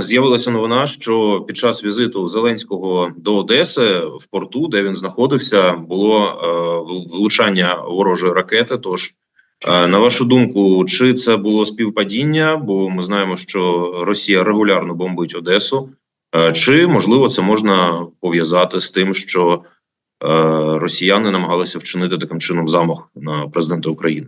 З'явилася новина, що під час візиту Зеленського до Одеси в порту, де він знаходився, було е, влучання ворожої ракети. Тож, е, на вашу думку, чи це було співпадіння? Бо ми знаємо, що Росія регулярно бомбить Одесу, е, чи можливо це можна пов'язати з тим, що росіяни намагалися вчинити таким чином замах на президента України?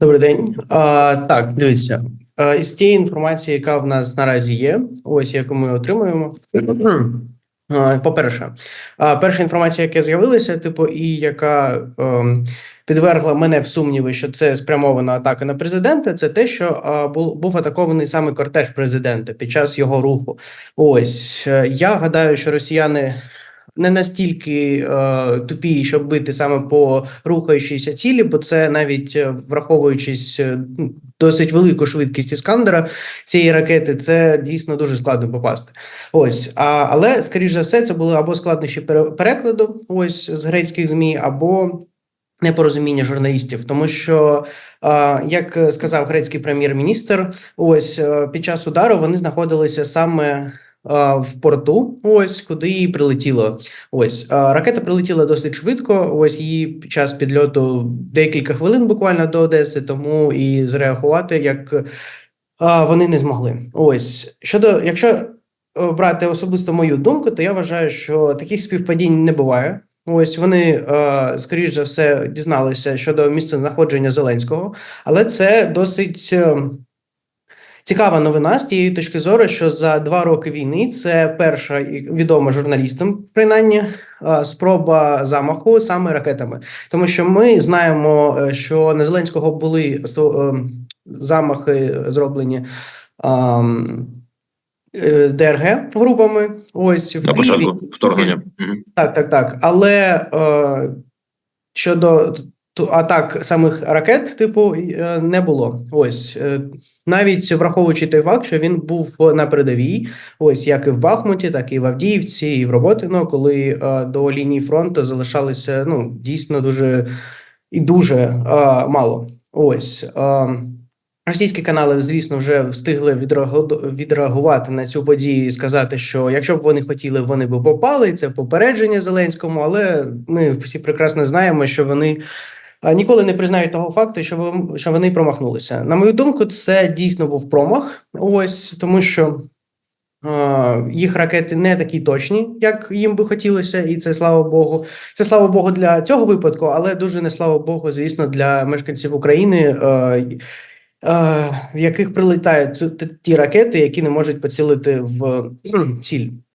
Добрий день. А, так, дивіться. А, із тієї інформації, яка в нас наразі є, ось яку ми отримуємо. По-перше, перша інформація, яка з'явилася, типу, і яка ем, підвергла мене в сумніви, що це спрямована атака на президента, це те, що а, був, атакований саме кортеж президента під час його руху. Ось е, я гадаю, що росіяни. Не настільки е, тупі, щоб бити саме по рухаючійся цілі, бо це навіть е, враховуючись е, ну, досить велику швидкість іскандера цієї ракети, це дійсно дуже складно попасти. Ось, а, але скоріш за все, це були або складнощі перекладу, ось з грецьких змі, або непорозуміння журналістів, тому що, е, як сказав грецький прем'єр-міністр, ось під час удару вони знаходилися саме в порту, ось куди і прилетіло. Ось ракета прилетіла досить швидко. Ось її під час підльоту декілька хвилин буквально до Одеси, тому і зреагувати як вони не змогли. Ось щодо, якщо е, брати особисто мою думку, то я вважаю, що таких співпадінь не буває. Ось вони, е, скоріш за все, дізналися щодо місця знаходження Зеленського, але це досить е, цікава новина з тієї точки зору, що за два роки війни це перша відома журналістам, принаймні, е, спроба замаху саме ракетами. Тому що ми знаємо, е, що на Зеленського були е, замахи зроблені. ДРГ групами, ось в На початку вторгнення. Так, так, так. Але е, щодо атак самих ракет, типу, е, не було. Ось е, навіть враховуючи той факт, що він був на передовій, ось як і в Бахмуті, так і в Авдіївці, і в Роботино, коли е, до лінії фронту залишалося ну дійсно дуже і дуже мало. Ось. Російські канали, звісно, вже встигли відреагу- відреагувати на цю подію і сказати, що якщо б вони хотіли, вони б попали. Це попередження Зеленському, але ми всі прекрасно знаємо, що вони а, ніколи не признають того факту, що ви- що вони промахнулися. На мою думку, це дійсно був промах. Ось тому, що їх ракети не такі точні, як їм би хотілося, і це слава Богу. Це слава Богу для цього випадку, але дуже не слава Богу, звісно, для мешканців України. Е, е, в яких прилітають ті ракети, які не можуть поцілити в ціль.